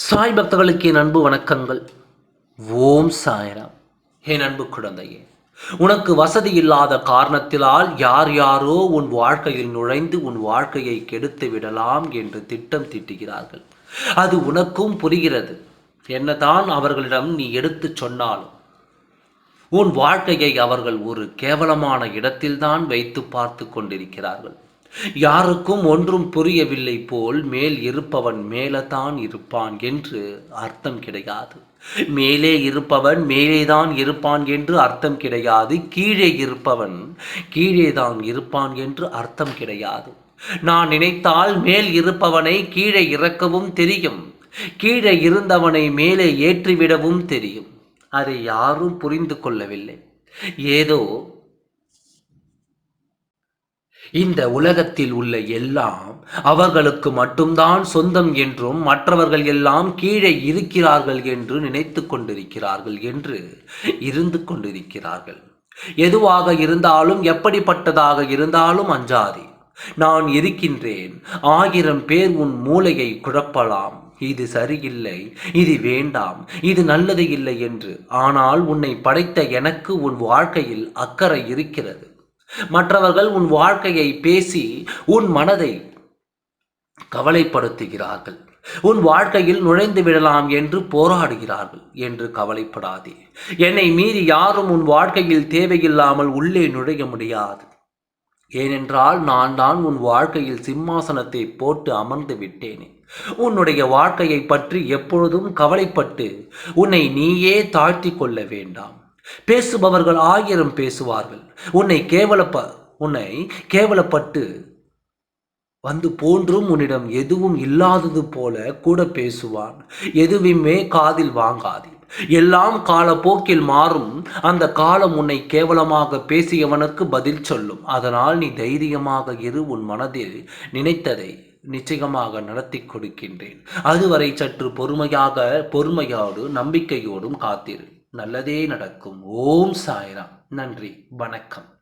சாய் பக்தர்களுக்கு என் அன்பு வணக்கங்கள். ஓம் சாய்ராம். என் அன்பு குழந்தையே உனக்கு வசதி இல்லாத காரணத்தினால் யார் யாரோ உன் வாழ்க்கையில் நுழைந்து உன் வாழ்க்கையை கெடுத்து விடலாம் என்று திட்டம் தீட்டுகிறார்கள். அது உனக்கும் புரிகிறது. என்னதான் அவர்களிடம் நீ எடுத்துச் சொன்னாலும் உன் வாழ்க்கையை அவர்கள் ஒரு கேவலமான இடத்தில்தான் வைத்து பார்த்து கொண்டிருக்கிறார்கள். யாருக்கும் ஒன்றும் புரியவில்லை போல் மேல் இருப்பவன் மேலதான் இருப்பான் என்று அர்த்தம் கிடையாது. மேலே இருப்பவன் மேலேதான் இருப்பான் என்று அர்த்தம் கிடையாது. கீழே இருப்பவன் கீழேதான் இருப்பான் என்று அர்த்தம் கிடையாது. நான் நினைத்தால் மேல் இருப்பவனை கீழே இறக்கவும் தெரியும். கீழே இருந்தவனை மேலே ஏற்றிவிடவும் தெரியும். அதை யாரும் புரிந்து கொள்ளவில்லை. ஏதோ இந்த உலகத்தில் உள்ள எல்லாம் அவர்களுக்கு மட்டும்தான் சொந்தம் என்றும் மற்றவர்கள் எல்லாம் கீழே இருக்கிறார்கள் என்று நினைத்து கொண்டிருக்கிறார்கள் என்று இருந்து கொண்டிருக்கிறார்கள். எதுவாக இருந்தாலும் எப்படிப்பட்டதாக இருந்தாலும் அஞ்சாதே நான் இருக்கின்றேன் ஆயிரம் பேர் உன் மூளையை குழப்பலாம். இது சரியில்லை இது வேண்டாம் இது நல்லது இல்லை என்று. ஆனால் உன்னை படைத்த எனக்கு உன் வாழ்க்கையில் அக்கறை இருக்கிறது. மற்றவர்கள் உன் வாழ்க்கையை பேசி உன் மனதை கவலைப்படுத்துகிறார்கள். உன் வாழ்க்கையில் நுழைந்து விடலாம் என்று போராடுகிறார்கள் என்று கவலைப்படாதே. என்னை மீறி யாரும் உன் வாழ்க்கையில் தேவையில்லாமல் உள்ளே நுழைய முடியாது. ஏனென்றால் நான் தான் உன் வாழ்க்கையில் சிம்மாசனத்தை போட்டு அமர்ந்து விட்டேனே. உன்னுடைய வாழ்க்கையை பற்றி எப்பொழுதும் கவலைப்பட்டு உன்னை நீயே தாழ்த்தி கொள்ள வேண்டாம். பேசுபவர்கள் ஆயிரம் பேசுவார்கள். உன்னை கேவலப்ப உன்னை கேவலப்பட்டு வந்து போன்றும் உன்னிடம் எதுவும் இல்லாதது போல கூட பேசுவான். எதுவுமே காதில் வாங்காதே. எல்லாம் காலப்போக்கில் மாறும். அந்த காலம் உன்னை கேவலமாக பேசியவனுக்கு பதில் சொல்லும். அதனால் நீ தைரியமாக இரு. உன் மனதில் நினைத்ததை நிச்சயமாக நடத்தி கொடுக்கின்றேன். அதுவரை சற்று பொறுமையாக பொறுமையோடு நம்பிக்கையோடும் காத்திரு. நல்லதே நடக்கும். ஓம் சாய்ராம். நன்றி. வணக்கம்.